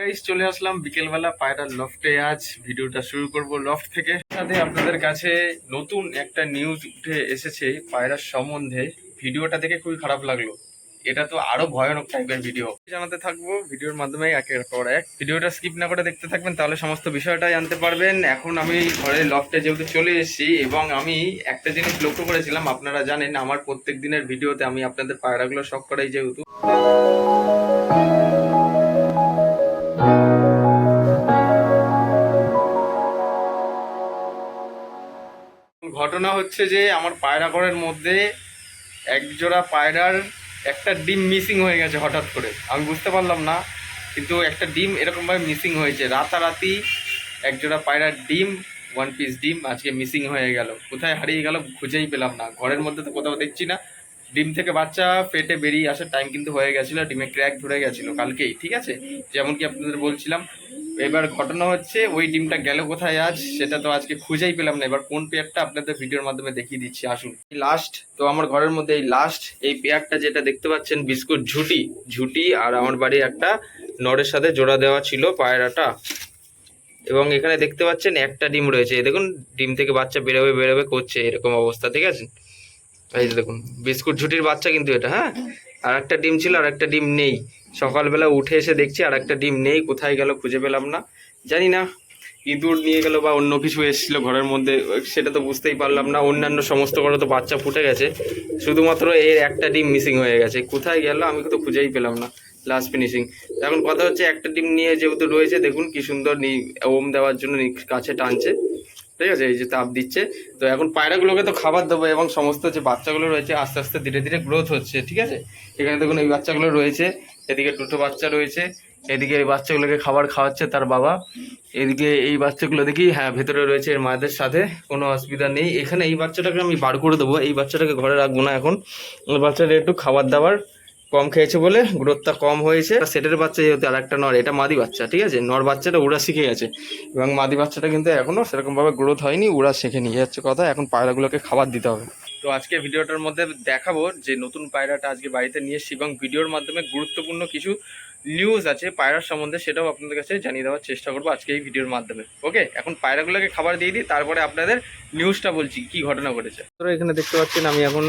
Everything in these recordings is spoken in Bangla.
গাইস চলে আসলাম বিকেলবেলা পায়রার লফটে আজ ভিডিওটা শুরু করব লফট থেকে। সাথে আপনাদের কাছে নতুন একটা নিউজ উঠে এসেছে পায়রার সম্বন্ধে। ভিডিওটা দেখে খুবই খারাপ লাগল। এটা তো আরও ভয়ানক টাইপের ভিডিও জানাতে থাকব, ভিডিওর মাধ্যমে একের পর এক। ভিডিওটা স্কিপ না করে দেখতে থাকবেন, তাহলে সমস্ত বিষয়টাই জানতে পারবেন। এখন আমি ঘরে লফটে যেহেতু চলে এসেছি এবং আমি একটা জিনিস লক্ষ্য করেছিলাম, আপনারা জানেন, আমার প্রত্যেক দিনের ভিডিওতে আমি আপনাদের পায়রাগুলো শখ করাই যেহেতু। ঘটনা হচ্ছে যে আমার পায়রা ঘরের মধ্যে একজোড়া পায়রার একটা ডিম মিসিং হয়ে গেছে হঠাৎ করে। আমি বুঝতে পারলাম না, কিন্তু একটা ডিম এরকমভাবে মিসিং হয়েছে। রাতারাতি একজোড়া পায়রার ডিম ওয়ান পিস ডিম আজকে মিসিং হয়ে গেল। কোথায় হারিয়ে গেল খুঁজেই পেলাম না। ঘরের মধ্যে তো কোথাও দেখছি না। ডিম থেকে বাচ্চা পেটে বেরিয়ে আসার টাইম কিন্তু হয়ে গেছিল, ডিমে ক্র্যাক ধরে গেছিল কালকেই, ঠিক আছে? যেমন কি আপনাদের বলছিলাম এবার ঘটনা হচ্ছে, ওই ডিমটা গেল কোথায় আজ, সেটা তো আজকে খুঁজেই পেলাম না। এবার কোন পেয়ারটা আপনাদের ভিডিওর মাধ্যমে দেখিয়ে দিচ্ছি, আসুন। লাস্ট তো আমার ঘরের মধ্যে এই লাস্ট এই পেয়ারটা যেটা দেখতে পাচ্ছেন, বিস্কুট ঝুটি ঝুটি আর আমার বাড়ি একটা নরের সাথে জোড়া দেওয়া ছিল পায়রাটা। এবং এখানে দেখতে পাচ্ছেন একটা ডিম রয়েছে। দেখুন, ডিম থেকে বাচ্চা বেরোবে বেরোবে, করছে, এরকম অবস্থা, ঠিক আছে? এই দেখুন, বিস্কুট ঝুটির বাচ্চা কিন্তু এটা হ্যাঁ? আর একটা ডিম ছিল আর একটা ডিম নেই। সকালবেলা উঠে এসে দেখছি আর একটা ডিম নেই, কোথায় গেল খুঁজে পেলাম না। জানি না, ইঁদুর নিয়ে গেল বা অন্য কিছু এসেছিল ঘরের মধ্যে, সেটা তো বুঝতেই পারলাম না। অন্যান্য সমস্ত ঘরে তো বাচ্চা ফুটে গেছে। শুধুমাত্র এর একটা ডিম মিসিং হয়ে গেছে। কোথায় গেল আমি তো খুঁজেই পেলাম না লাস্ট ফিনিশিং এখন কথা হচ্ছে, একটা ডিম নিয়ে যেহেতু রয়েছে, দেখুন কি সুন্দর নি- ওম দেওয়ার জন্য কাছে টানছে। ঠিক আছে, এই যে তাপ দিচ্ছে। তো এখন পায়রাগুলোকে তো খাবার দেবো এবং সমস্ত যে বাচ্চাগুলো রয়েছে, আস্তে আস্তে ধীরে ধীরে গ্রোথ হচ্ছে, ঠিক আছে? এখানে দেখুন এই বাচ্চাগুলো রয়েছে, এদিকে দুটো বাচ্চা রয়েছে, এদিকে এই বাচ্চাগুলোকে খাবার খাওয়াচ্ছে তার বাবা, এদিকে এই বাচ্চাগুলো দেখি হ্যাঁ ভেতরে রয়েছে এর মায়েদের সাথে, কোনো অসুবিধা নেই। এখানে এই বাচ্চাটাকে আমি বার করে দেবো, এই বাচ্চাটাকে ঘরে রাখব না এখন। বাচ্চাটা একটু খাবার দাবার কম খেয়েছে বলে, গ্রোথটা কম হয়েছে। সেটের বাচ্চা যেহেতু আর একটা নর, এটা মাদি বাচ্চা, ঠিক আছে? নর বাচ্চাটা উড়া শিখে গেছে। এবং মাদি বাচ্চাটা কিন্তু এখনও সেরকমভাবে গ্রোথ হয়নি উড়া শেখে নিয়ে যাচ্ছে কথা, এখন পায়রাগুলোকে খাবার দিতে হবে। তো আজকে ভিডিওটার মধ্যে দেখাবো যে নতুন পায়রাটা আজকে বাড়িতে নিয়ে এসেছি এবং ভিডিওর মাধ্যমে গুরুত্বপূর্ণ কিছু নিউজ আছে পায়রার সম্বন্ধে, সেটাও আপনাদের কাছে জানিয়ে দেওয়ার চেষ্টা করব আজকে এই ভিডিওর মাধ্যমে। ওকে এখন পায়রাগুলোকে খাবার দিয়ে দিই, তারপরে আপনাদের নিউজটা বলছি, কি ঘটনা ঘটেছে। তো এখানে দেখতে পাচ্ছেন, আমি এখন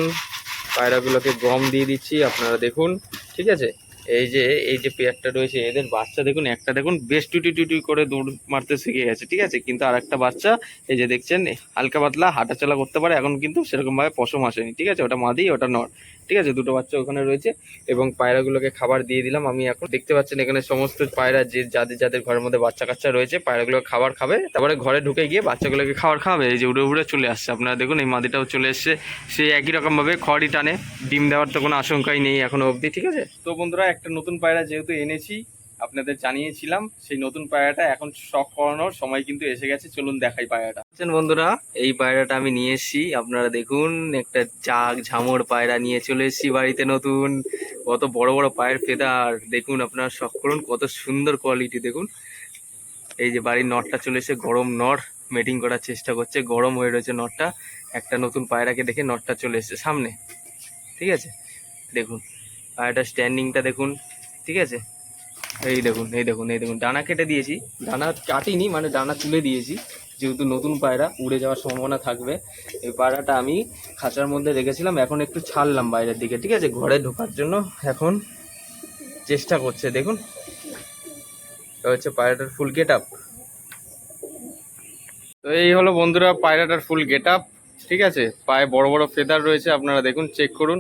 পায়রাগুলোকে গম দিয়ে দিচ্ছি, আপনারা দেখুন, ঠিক আছে? এই যে এই যে পেয়ারটা রয়েছে, এদের বাচ্চা দেখুন, একটা দেখুন, বেশ টুটি টুটি করে দৌড় মারতে শিখে গেছে, ঠিক আছে? কিন্তু আর একটা বাচ্চা, এই যে দেখছেন, হালকা পাতলা হাঁটাচলা করতে পারে, এখন কিন্তু সেরকমভাবে পশম আসেনি, ঠিক আছে? ওটা মাদি, ওটা নর। ঠিক আছে, দুটো বাচ্চা ওখানে রয়েছে এবং পায়রাগুলোকে খাবার দিয়ে দিলাম। আমি এখন দেখতে পাচ্ছেন এখানে সমস্ত পায়রা যে যাদের যাদের ঘরের মধ্যে বাচ্চা কাচ্চা রয়েছে পায়রাগুলোকে খাবার খাবে। তারপরে ঘরে ঢুকে গিয়ে বাচ্চাগুলোকে খাবার খাবে এই যে উড়ে উড়ে চলে আসছে। আপনারা দেখুন, এই মাদিটাও চলে এসছে। সে একই রকমভাবে খড়ই টানে। ডিম দেওয়ার তো কোনো আশঙ্কাই নেই এখনও অবধি, ঠিক আছে? তো বন্ধুরা, একটা নতুন পায়রা যেহেতু এনেছি আপনাদের জানিয়েছিলাম, সেই নতুন পায়রাটা এখন শখ করানোর সময় কিন্তু এসে গেছে, চলুন দেখাই পায়রাটা। বুঝছেন বন্ধুরা, এই পায়রাটা আমি নিয়ে এসেছি, আপনারা দেখুন, একটা জাগ ঝামর পায়রা নিয়ে চলে এসেছি বাড়িতে নতুন। কত বড় বড় পায়ের ফেদার, দেখুন আপনারা শখ করুন, কত সুন্দর কোয়ালিটি দেখুন। এই যে বাড়ির নটটা চলে এসে গরম নট মেটিং করার চেষ্টা করছে, গরম হয়ে রয়েছে নটটা। একটা নতুন পায়রাকে দেখে নটটা চলে এসেছে সামনে, ঠিক আছে? দেখুন, পায়রাটার স্ট্যান্ডিংটা দেখুন, ঠিক আছে? এই দেখুন এই দেখুন এই দেখুন ডানা কেটে দিয়েছি। ডানা কাটিনি মানে ডানা তুলে দিয়েছি, যেহেতু নতুন পায়রা, উড়ে যাওয়ার সম্ভাবনা থাকবে। এই পায়রাটা আমি খাঁচার মধ্যে রেখেছিলাম, এখন একটু ছাড়লাম বাইরের দিকে, ঠিক আছে? ঘরে ঢোকার জন্য এখন চেষ্টা করছে, দেখুন। এটা হচ্ছে পায়রাটার ফুল গেট আপ তো এই হলো বন্ধুরা, পায়রাটার ফুল গেট আপ ঠিক আছে? পায়ে বড় বড় ফেদার রয়েছে, আপনারা দেখুন চেক করুন।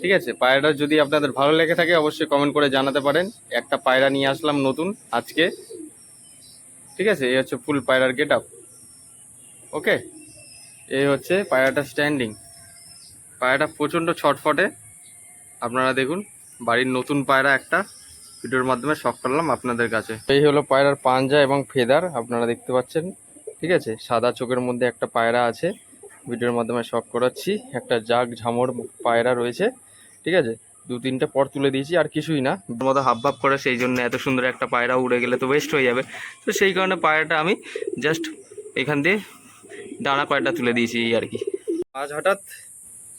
ঠিক আছে পায়রাটা যদি আপনাদের ভালো লেগে থাকে, অবশ্যই কমেন্ট করে জানাতে পারেন। একটা পায়রা নিয়ে আসলাম নতুন আজকে। ঠিক আছে, এই হচ্ছে ফুল পায়রার গেট আপ ওকে এই হচ্ছে পায়রাটা স্ট্যান্ডিং পায়রাটা প্রচণ্ড ছটফটে। আপনারা দেখুন, বাড়ির নতুন পায়রা একটা। ভিডিওর মাধ্যমে শখ করলাম আপনাদের কাছে। এই হলো পায়রার পাঞ্জা এবং ফেদার, আপনারা দেখতে পাচ্ছেন। ঠিক আছে, সাদা চোখের মধ্যে একটা পায়রা আছে। ভিডিওর মাধ্যমে শখ করাচ্ছি। একটা জাগ ঝামর পায়রা রয়েছে। ঠিক আছে? দু তিনটে পর তুলে দিয়েছি আর কিছুই না। মতো হাব ভাব করে সেই জন্য এত সুন্দর একটা পায়রা উড়ে গেলে তো ওয়েস্ট হয়ে যাবে। তো সেই কারণে পায়রাটা আমি জাস্ট এখান দিয়ে ডানা পায়রাটা তুলে দিয়েছি এই আর কি। আজ হঠাৎ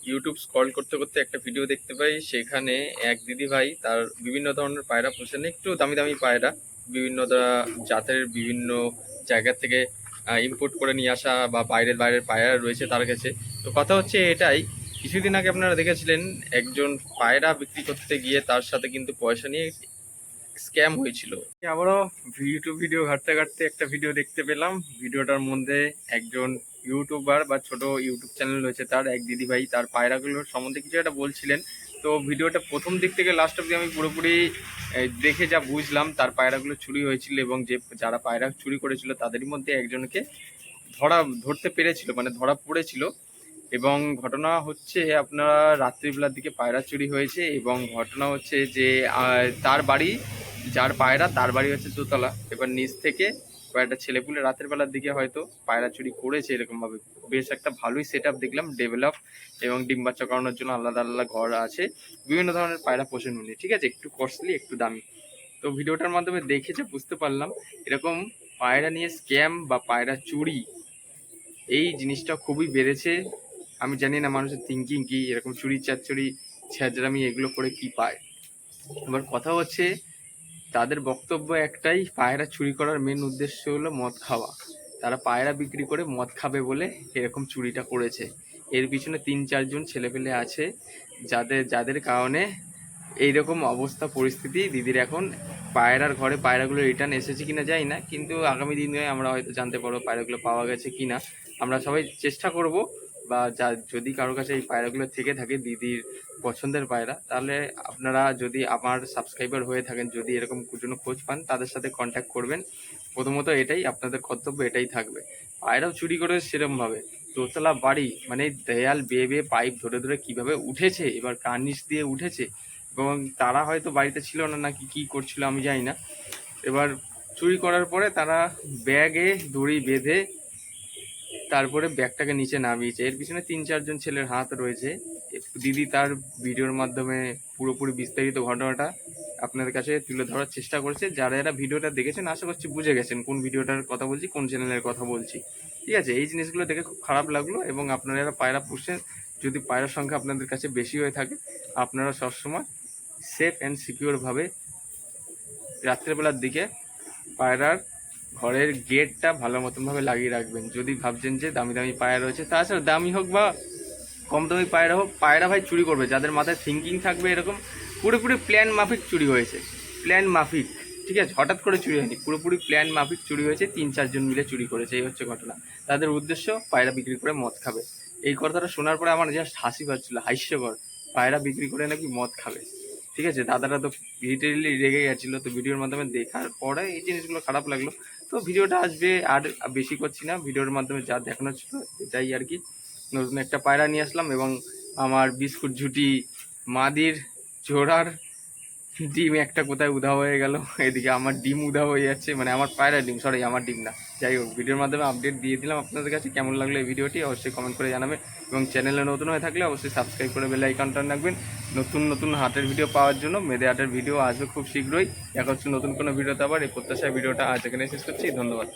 ইউটিউব স্ক্রল করতে করতে একটা ভিডিও দেখতে পাই সেখানে এক দিদি ভাই তার বিভিন্ন ধরনের পায়রা পোষেন একটু দামি দামি পায়রা বিভিন্ন জাতের বিভিন্ন জায়গা থেকে ইম্পোর্ট করে নিয়ে আসা বা বাইরের বাইরের পায়রা রয়েছে তার কাছে। তো কথা হচ্ছে এটাই কিছুদিন আগে আপনারা দেখেছিলেন, একজন পায়রা বিক্রি করতে গিয়ে তার সাথে কিন্তু পয়সা নিয়ে স্ক্যাম হয়েছিল। আবারও ইউটিউব ভিডিও ঘাটতে ঘাটতে একটা ভিডিও দেখতে পেলাম। ভিডিওটার মধ্যে একজন ইউটিউবার বা ছোট ইউটিউব চ্যানেল রয়েছে তার, এক দিদিভাই তার পায়রাগুলোর সম্বন্ধে কিছু একটা বলছিলেন। তো ভিডিওটা প্রথম দিক থেকে লাস্ট অব্দি আমি পুরোপুরি দেখে যা বুঝলাম, তার পায়রাগুলো চুরি হয়েছিল এবং যে যারা পায়রা চুরি করেছিল তাদেরই মধ্যে একজনকে ধরা, ধরতে পেরেছিল মানে ধরা পড়েছিল। এবং ঘটনা হচ্ছে আপনারা রাত্রিবেলার দিকে পায়রা চুরি হয়েছে এবং ঘটনা হচ্ছে যে তার বাড়ি, যার পায়রা, তার বাড়ি হচ্ছে দোতলা। এবার নিচ থেকে কয়েকটা ছেলেপুলে রাতের বেলার দিকে হয়তো পায়রা চুরি করেছে এরকমভাবে। বেশ একটা ভালোই সেট আপ দেখলাম ডেভেলপ এবং ডিম বাচ্চা করানোর জন্য আলাদা আলাদা ঘর আছে। বিভিন্ন ধরনের পায়রা পোষণ উনি ঠিক আছে, একটু কস্টলি একটু দামি। তো ভিডিওটার মাধ্যমে দেখেছে বুঝতে পারলাম, এরকম পায়রা নিয়ে স্ক্যাম বা পায়রা চুরি, এই জিনিসটা খুবই বেড়েছে। আমি জানি না মানুষের থিঙ্কিং কি, এরকম চুরি চারচুরি ছ্যাঁচড়ামি এগুলো করে কি পায়। এবার কথা হচ্ছে, তাদের বক্তব্য একটাই, পায়রা চুরি করার মেন উদ্দেশ্য হলো মদ খাওয়া। তারা পায়রা বিক্রি করে মদ খাবে বলে এরকম চুরিটা করেছে। এর পিছনে তিন চারজন ছেলেপেলে আছে, যাদের যাদের কারণে এইরকম অবস্থা, পরিস্থিতি। দিদির এখন পায়রার ঘরে পায়রাগুলো রিটার্ন এসেছে কিনা যাই না, কিন্তু আগামী দিনে আমরা হয়তো জানতে পারব পায়রাগুলো পাওয়া গেছে কিনা। আমরা সবাই চেষ্টা করব বা যা, যদি কারও কাছে এই পায়রাগুলো থেকে থাকে দিদির পছন্দের পায়রা, তাহলে আপনারা যদি আমার সাবস্ক্রাইবার হয়ে থাকেন, যদি এরকম কোনো খোঁজ পান, তাদের সাথে কন্ট্যাক্ট করবেন। প্রথমত এটাই, আপনাদের কর্তব্য এটাই থাকবে। পায়রাও চুরি করে সেরমভাবে। দোতলা বাড়ি মানে দেয়াল বেয়ে বেয়ে পাইপ ধরে ধরে কীভাবে উঠেছে, এবার কার্নিশ দিয়ে উঠেছে, এবং তারা হয়তো বাড়িতে ছিল না, নাকি কি করছিল আমি জানি না। এবার চুরি করার পরে তারা ব্যাগে দড়ি বেঁধে তারপরে ব্যাগটাকে নিচে নামিয়েছে। এর পিছনে তিন, চারজন ছেলের হাত রয়েছে। দিদি তার ভিডিওর মাধ্যমে পুরোপুরি বিস্তারিত ঘটনাটা আপনাদের কাছে তুলে ধরার চেষ্টা করেছে। যারা যারা ভিডিওটা দেখেছেন, আশা করছি বুঝে গেছেন কোন ভিডিওটার কথা বলছি, কোন চ্যানেলের কথা বলছি। ঠিক আছে, এই জিনিসগুলো দেখে খুব খারাপ লাগল এবং আপনারা যারা পায়রা পুষছেন, যদি পায়রার সংখ্যা আপনাদের কাছে বেশি হয়ে থাকে, আপনারা সবসময় সেফ অ্যান্ড সিকিউরভাবে রাত্রেবেলার দিকে পায়রার ঘরের গেটটা ভালো মতনভাবে লাগিয়ে রাখবেন। যদি ভাবছেন যে দামি দামি পায়রা রয়েছে, তাছাড়া দামি হোক বা কম দামি পায়রা হোক, পায়রা ভাই চুরি করবে। যাদের মাথায় থিঙ্কিং থাকবে এরকম, পুরোপুরি প্ল্যান মাফিক চুরি হয়েছে। প্ল্যান মাফিক, ঠিক আছে? হঠাৎ করে চুরি হয়নি, পুরোপুরি প্ল্যান মাফিক চুরি হয়েছে, তিন চারজন মিলে চুরি করেছে, এই হচ্ছে ঘটনা। তাদের উদ্দেশ্য, পায়রা বিক্রি করে মদ খাবে। এই কথাটা শোনার পরে আমার জাস্ট হাসি পাচ্ছিল, হাস্যকর। পায়রা বিক্রি করে নাকি মদ খাবে? ঠিক আছে? দাদারা তো লিটারেলি রেগে গেছিল। তো ভিডিওর মাধ্যমে দেখার পরে এই জিনিসগুলো খারাপ লাগল। তো ভিডিওটা আসবে আর বেশি করছি না। ভিডিওর মাধ্যমে যা দেখানো ছিল এটাই আর কি। নতুন একটা পায়রা নিয়ে আসলাম এবং আমার বিস্কুট ঝুটি মাদির জোড়ার ডিম একটা কোথায় উধা হয়ে গেল, এদিকে আমার ডিম উধা হয়ে যাচ্ছে মানে আমার পায়রা ডিম সরি আমার ডিম না। যাই হোক, ভিডিওর মাধ্যমে আপডেট দিয়ে দিলাম। আপনাদের কাছে কেমন লাগল এই ভিডিওটি অবশ্যই কমেন্ট করে জানাবে এবং চ্যানেলে নতুন হয়ে থাকলে অবশ্যই সাবস্ক্রাইব করে বেল আইকনটা রাখবেন। নতুন নতুন হাটের ভিডিও পাওয়ার জন্য মেদে হাটের ভিডিও আসবে খুব শীঘ্রই। দেখা হচ্ছে নতুন কোনো ভিডিওতে আবার। এই প্রত্যাশায় ভিডিওটা আজ এখানে শেষ করছি। ধন্যবাদ।